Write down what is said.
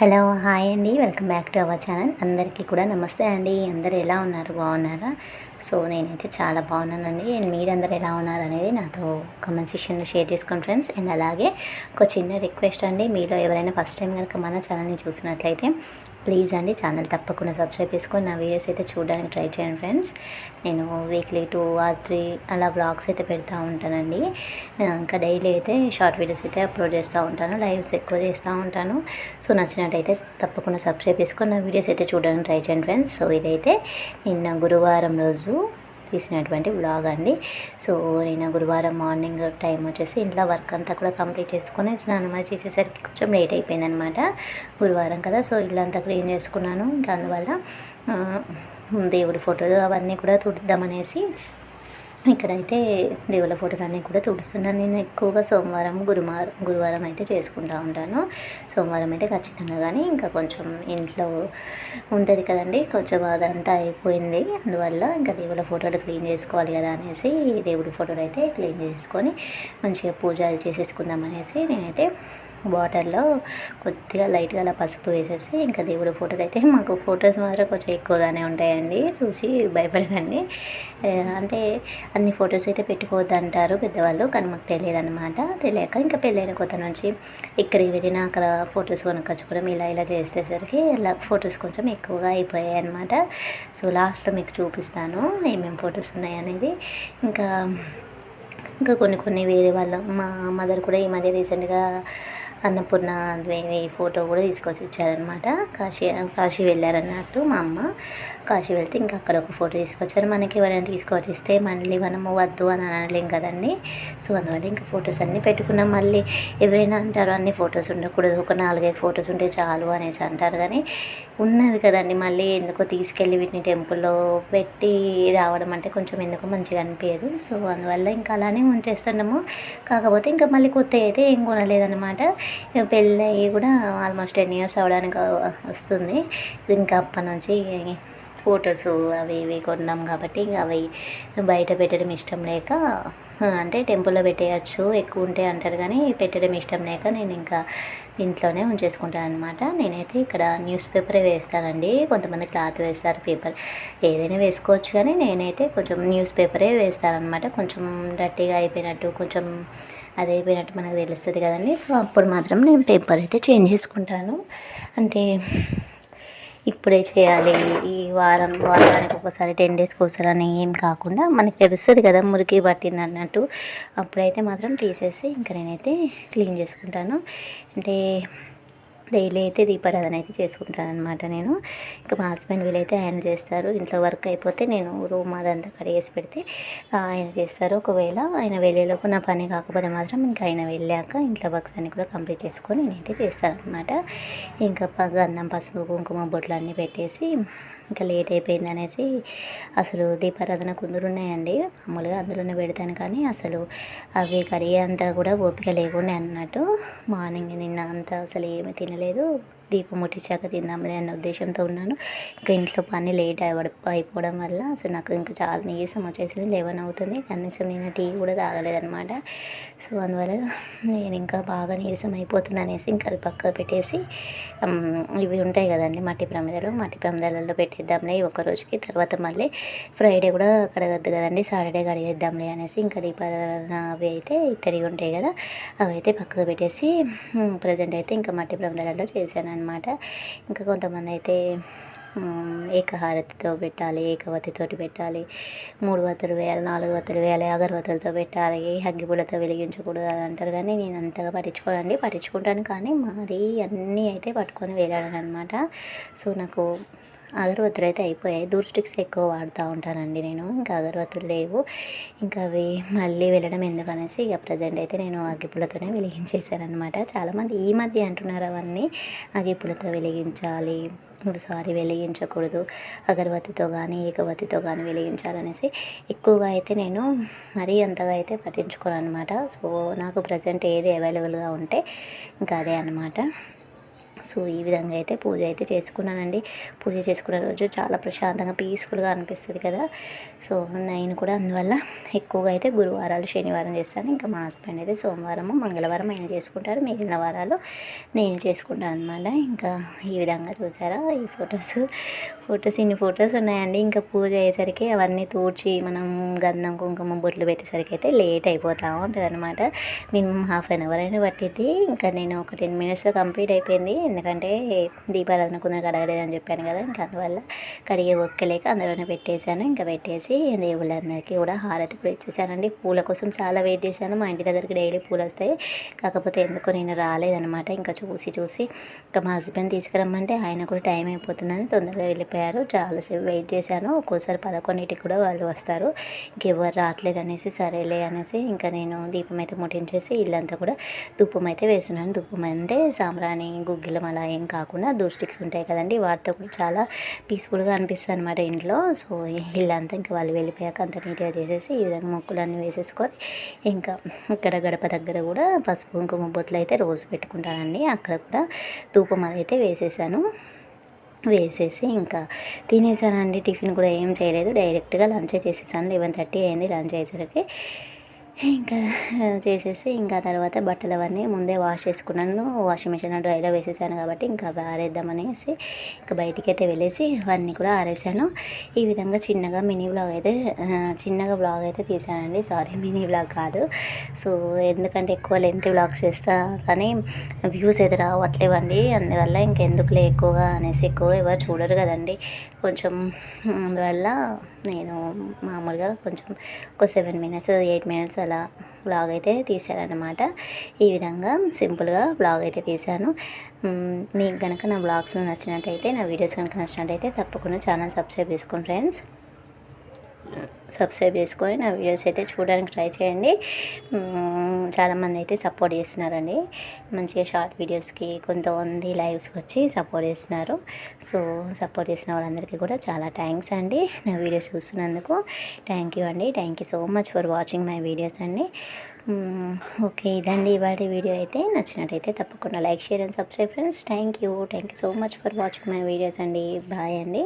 Hello hi అండి. Welcome back to our channel. అందరికీ కూడా నమస్తే అండి. అందరు ఎలా ఉన్నారు? బాగున్నారా? సో నేనైతే చాలా బాగున్నానండి. అండ్ మీరందరూ ఎలా ఉన్నారు అనేది నాతో కమెంట్ సెక్షన్లో షేర్ చేసుకోండి ఫ్రెండ్స్ అండ్ అలాగే ఒక చిన్న రిక్వెస్ట్ అండి. మీలో ఎవరైనా ఫస్ట్ టైం కనుక మన ఛానల్ని చూసినట్లయితే ప్లీజ్ అండి ఛానల్ తప్పకుండా సబ్స్క్రైబ్ చేసుకొని నా వీడియోస్ అయితే చూడడానికి ట్రై చేయండి ఫ్రెండ్స్ నేను వీక్లీ టూ ఆర్ త్రీ అలా బ్లాగ్స్ అయితే పెడతా ఉంటానండి. ఇంకా డైలీ అయితే షార్ట్ వీడియోస్ అయితే అప్లోడ్ చేస్తూ ఉంటాను. లైవ్స్ ఎక్కువ చేస్తూ ఉంటాను. సో నచ్చినట్టయితే తప్పకుండా సబ్స్క్రైబ్ చేసుకొని నా వీడియోస్ అయితే చూడడానికి ట్రై చేయండి ఫ్రెండ్స్ సో ఇదైతే నిన్న గురువారం రోజు తీసినటువంటి బ్లాగ్ అండి. సో నేను గురువారం మార్నింగ్ టైం వచ్చేసి ఇంట్లో వర్క్ అంతా కూడా కంప్లీట్ చేసుకొని స్నానం అది చేసేసరికి కొంచెం లేట్ అయిపోయిందనమాట గురువారం కదా సో ఇల్లంతా క్లీన్ చేసుకున్నాను. ఇంకా అందువల్ల దేవుడి ఫోటోలు అవన్నీ కూడా తుడుద్దామనేసి ఇక్కడైతే దేవుళ్ళ ఫోటోలన్నీ కూడా తుడుస్తున్నాను. నేను ఎక్కువగా సోమవారం గురువారం గురువారం అయితే చేసుకుంటూ ఉంటాను. సోమవారం అయితే ఖచ్చితంగా కానీ ఇంకా కొంచెం ఇంట్లో ఉంటుంది కదండి. కొంచెం అదంతా అయిపోయింది. అందువల్ల ఇంకా దేవుళ్ళ ఫోటోలు క్లీన్ చేసుకోవాలి కదా అనేసి దేవుడి ఫోటోలు అయితే క్లీన్ చేసుకొని మంచిగా పూజ చేసేసుకుందాం అనేసి నేనైతే వాటర్లో కొద్దిగా లైట్గా అలా పసుపు వేసేసి ఇంకా దేవుడి ఫోటోలు అయితే మాకు ఫొటోస్ మాత్రం కొంచెం ఎక్కువగానే ఉంటాయండి. చూసి భయపడకండి. అంటే అన్ని ఫొటోస్ అయితే పెట్టుకోవద్దు అంటారు పెద్దవాళ్ళు కానీ మాకు తెలియదు అనమాట తెలియక ఇంకా పెళ్ళైన కొత్త నుంచి ఇక్కడికి వెళ్ళినా అక్కడ ఫొటోస్ కొనుక్కొచ్చుకోవడం ఇలా ఇలా చేసేసరికి ఇలా ఫొటోస్ కొంచెం ఎక్కువగా అయిపోయాయి అనమాట సో లాస్ట్లో మీకు చూపిస్తాను ఏమేమి ఫొటోస్ ఉన్నాయనేది. ఇంకా ఇంకా కొన్ని కొన్ని వేరే వాళ్ళ మా మదర్ కూడా ఈ మధ్య రీసెంట్గా అన్నపూర్ణ దేవి ఫోటో కూడా తీసుకొచ్చి ఇచ్చారనమాట కాశీ కాశీ వెళ్ళారన్నట్టు మా అమ్మ. కాశీ వెళ్తే ఇంకా అక్కడ ఒక ఫోటో తీసుకొచ్చారు. మనకి ఎవరైనా తీసుకొచ్చి ఇస్తే మళ్ళీ మనము వద్దు అని అనలేం కదండి. సో అందువల్ల ఇంకా ఫొటోస్ అన్నీ పెట్టుకున్నాం. మళ్ళీ ఎవరైనా అంటారు అన్ని ఫొటోస్ ఉండకూడదు. ఒక నాలుగైదు ఫొటోస్ ఉంటే చాలు అనేసి అంటారు. కానీ ఉన్నవి కదండి. మళ్ళీ ఎందుకో తీసుకెళ్ళి వీటిని టెంపుల్లో పెట్టి రావడం అంటే కొంచెం ఎందుకో మంచిగా అనిపించదు సో అందువల్ల ఇంకా అలానే ఉంచేస్తున్నాము. కాకపోతే ఇంకా మళ్ళీ కొత్త అయితే ఏం కొనలేదన్నమాట. పెళ్ళి అయ్యి కూడా ఆల్మోస్ట్ టెన్ ఇయర్స్ అవ్వడానికి వస్తుంది. ఇంకా అప్పటి నుంచి ఫొటోస్ అవి ఇవి కొన్నాం కాబట్టి ఇంకా అవి బయట పెట్టడం ఇష్టం లేక అంటే టెంపుల్లో పెట్టేయచ్చు ఎక్కువ ఉంటే అంటారు కానీ పెట్టడం ఇష్టం లేక నేను ఇంకా ఇంట్లోనే ఉంచేసుకుంటాను అనమాట నేనైతే ఇక్కడ న్యూస్ పేపరే వేస్తానండి. కొంతమంది క్లాత్ వేస్తారు పేపర్ ఏదైనా వేసుకోవచ్చు కానీ నేనైతే కొంచెం న్యూస్ పేపరే వేస్తానమాట కొంచెం డర్టీగా అయిపోయినట్టు కొంచెం అది అయిపోయినట్టు మనకు తెలుస్తుంది కదండి. సో అప్పుడు మాత్రం నేను పేపర్ అయితే చేంజ్ చేసుకుంటాను. అంటే ఇప్పుడే చేయాలి. ఈ వారం వారానికి ఒకసారి టెన్ డేస్కి ఒకసారి అని ఏం కాకుండా మనకి తెలుస్తుంది కదా మురికి పట్టింది అన్నట్టు. అప్పుడైతే మాత్రం తీసేసి ఇంకా నేనైతే క్లీన్ చేసుకుంటాను. అంటే డైలీ అయితే దీపారాధన అయితే చేసుకుంటాను అనమాట నేను. ఇంకా మా హస్బెండ్ వీలైతే ఆయన చేస్తారు. ఇంట్లో వర్క్ అయిపోతే నేను రూమ్ అదంతా కడిగేసి పెడితే ఆయన చేస్తారు. ఒకవేళ ఆయన వెళ్ళేలోపు నా పని కాకపోతే మాత్రం ఇంకా ఆయన వెళ్ళాక ఇంట్లో వర్క్స్ అన్నీ కూడా కంప్లీట్ చేసుకొని నేనైతే చేస్తాను అనమాట ఇంకా గంధం పసుపు కుంకుమ బొట్లు అన్నీ పెట్టేసి ఇంకా లేట్ అయిపోయింది అనేసి అసలు దీపారాధన కుందులు ఉన్నాయండి. మామూలుగా అందులోనే పెడతాను కానీ అసలు అవి కడిగే అంతా కూడా ఓపిక లేకుండా అన్నట్టు మార్నింగ్ నిన్న అంతా అసలు ఏమీ తినలేదు. దీపం ముట్టించాక తిందాంలే అన్న ఉద్దేశంతో ఉన్నాను. ఇంకా ఇంట్లో పని లేట్ అయిపోవడం వల్ల సో నాకు ఇంకా చాలా నీరసం వచ్చేసింది లెవెన్ అవుతుంది కనీసం నేను టీ కూడా తాగలేదన్నమాట. సో అందువల్ల నేను ఇంకా బాగా నీరసం అయిపోతుంది అనేసి ఇంకా అది పక్కకు పెట్టేసి ఇవి ఉంటాయి కదండి మట్టి ప్రమిదలు. మట్టి ప్రమిదలలో పెట్టేద్దాంలే ఒక రోజుకి. తర్వాత మళ్ళీ ఫ్రైడే కూడా కడగద్దు కదండి. సాటర్డే కడిగేద్దాంలే అనేసి ఇంకా దీపారాధన అవి అయితే ఇత్తడి ఉంటాయి కదా అవి అయితే పక్కకు పెట్టేసి ప్రజెంట్ అయితే ఇంకా మట్టి ప్రమిదలలో చేశాను అనమాట ఇంకా కొంతమంది అయితే ఏకహారతితో పెట్టాలి ఏకవతితోటి పెట్టాలి మూడు వత్తులు వేయాలి నాలుగు వత్తులు వేయాలి అగరవత్తులతో పెట్టాలి అగ్గిపుల్లతో వెలిగించకూడదు అని అంటారు కానీ నేను అంతగా పట్టించుకోనండి. పట్టించుకుంటాను కానీ మరీ అన్నీ అయితే పట్టుకొని వెళ్ళాను అనమాట సో నాకు అగరబత్తులు అయితే అయిపోయాయి. దూర్ స్టిక్స్ ఎక్కువ వాడుతూ ఉంటానండి నేను. ఇంకా అగరబత్తులు లేవు. ఇంకా అవి మళ్ళీ వెళ్ళడం ఎందుకనేసి ఇక ప్రజెంట్ అయితే నేను అగ్గిపులతోనే వెలిగించేశానమాట చాలామంది ఈ మధ్య అంటున్నారు అవన్నీ. అగ్గిపులతో వెలిగించాలి. సారీ వెలిగించకూడదు. అగరబత్తితో కానీ ఏకబత్తితో కానీ వెలిగించాలనేసి ఎక్కువగా అయితే నేను మరీ అంతగా అయితే పట్టించుకోను అనమాట సో నాకు ప్రజెంట్ ఏది అవైలబుల్గా ఉంటే ఇంకా అదే అనమాట సో ఈ విధంగా అయితే పూజ అయితే చేసుకున్నానండి. పూజ చేసుకున్న రోజు చాలా ప్రశాంతంగా పీస్ఫుల్గా అనిపిస్తుంది కదా. సో నేను కూడా అందువల్ల ఎక్కువగా అయితే గురువారాలు శనివారం చేస్తాను. ఇంకా మా హస్బెండ్ అయితే సోమవారం మంగళవారం ఆయన చేసుకుంటారు. మిగిలిన వారాలు నేను చేసుకుంటాను అనమాట ఇంకా ఈ విధంగా చూసారా? ఈ ఫొటోస్ ఫొటోస్ ఇన్ని ఫొటోస్ ఉన్నాయండి. ఇంకా పూజ అయ్యేసరికి అవన్నీ తూడ్చి మనం గంధం కుంకుమ బొట్లు పెట్టేసరికి అయితే లేట్ అయిపోతూ ఉంటుంది అనమాట మినిమం హాఫ్ అన్ అవర్ అయినా పట్టింది ఇంకా నేను ఒక టెన్ మినిట్స్లో కంప్లీట్ అయిపోయింది. ఎందుకంటే దీపారాధన కొందరు కడగలేదని చెప్పాను కదా ఇంకా అందువల్ల కడిగే ఒక్కలేక అందులోనే పెట్టేశాను. ఇంకా పెట్టేసి దేవుళ్ళందరికీ కూడా హారతి కూడా ఇచ్చేసానండి పూల కోసం చాలా వెయిట్ చేశాను. మా ఇంటి దగ్గరికి డైలీ పూలు వస్తాయి. కాకపోతే ఎందుకో నేను రాలేదనమాట ఇంకా చూసి చూసి ఇంకా మా హస్బెండ్ తీసుకురమ్మంటే ఆయన కూడా టైం అయిపోతుందని తొందరగా వెళ్ళిపోయారు. చాలాసేపు వెయిట్ చేశాను. ఒక్కోసారి పదకొండింటికి కూడా వాళ్ళు వస్తారు. ఇంకెవరు రావట్లేదు అనేసి సరేలే అనేసి ఇంకా నేను దీపం అయితే ముట్టించేసి ఇల్లంతా కూడా దుప్పం అయితే వేసినాను. దుప్పం అంటే సాంబ్రాణి గుగ్గిలం అలా ఏం కాకుండా దూస్టిక్స్ ఉంటాయి కదండి వాటితో కూడా చాలా పీస్ఫుల్గా అనిపిస్తుంది అనమాట ఇంట్లో. సో ఇల్లంతా ఇంకా వాళ్ళు వెళ్ళిపోయాక అంత నీట్గా చేసేసి ఈ విధంగా మొక్కులన్నీ వేసేసుకొని ఇంకా ఇక్కడ గడప దగ్గర కూడా పసుపు కుంకుమ బొట్లు అయితే రోజు పెట్టుకుంటానండి. అక్కడ కూడా ధూపం అదైతే వేసేసాను. వేసేసి ఇంకా తినేసానండి. టిఫిన్ కూడా ఏం చేయలేదు. డైరెక్ట్గా లంచ్ చేసేసాను. లెవెన్ థర్టీ అయింది లంచ్ అయ్యేసరికి. ఇంకా చేసేసి ఇంకా తర్వాత బట్టలు అవన్నీ ముందే వాష్ చేసుకున్నాను. వాషింగ్ మిషన్ డ్రైలో వేసేసాను కాబట్టి ఇంకా అవి ఆరేద్దామనేసి ఇంకా బయటికి అయితే వెళ్ళేసి అవన్నీ కూడా ఆరేసాను. ఈ విధంగా చిన్నగా మినీ బ్లాగ్ అయితే చిన్నగా బ్లాగ్ అయితే తీసానండి. సారీ మినీ బ్లాగ్ కాదు. సో ఎందుకంటే ఎక్కువ లెంత్ బ్లాగ్ చేస్తా కానీ వ్యూస్ అయితే రావట్లేవండి. అందువల్ల ఇంకెందుకులే ఎక్కువగా అనేసి ఎక్కువ ఎవరు చూడరు కదండి. కొంచెం అందువల్ల నేను మామూలుగా కొంచెం ఒక సెవెన్ మినిట్స్ ఎయిట్ మినిట్స్ అలా బ్లాగ్ అయితే తీశానమాట ఈ విధంగా సింపుల్గా బ్లాగ్ అయితే తీశాను మీకు కనుక నా బ్లాగ్స్ నచ్చినట్టయితే నా వీడియోస్ కనుక నచ్చినట్టయితే తప్పకుండా ఛానల్ సబ్స్క్రైబ్ చేసుకోండి ఫ్రెండ్స్. సబ్స్క్రైబ్ చేసుకొని నా వీడియోస్ అయితే చూడడానికి ట్రై చేయండి. చాలామంది అయితే సపోర్ట్ చేస్తున్నారండి. మంచిగా షార్ట్ వీడియోస్కి కొంతమంది లైవ్స్కి వచ్చి సపోర్ట్ చేస్తున్నారు. సో సపోర్ట్ చేసిన వాళ్ళందరికీ కూడా చాలా థ్యాంక్స్ అండి నా వీడియోస్ చూస్తున్నందుకు. థ్యాంక్ యూ అండి. Thank you so much for watching my videos అండి. ఓకే ఇదండి ఇవాళ వీడియో అయితే. నచ్చినట్టయితే తప్పకుండా like share and subscribe friends. Thank you. Thank you so much for watching my videos అండి. బాయ్ అండి.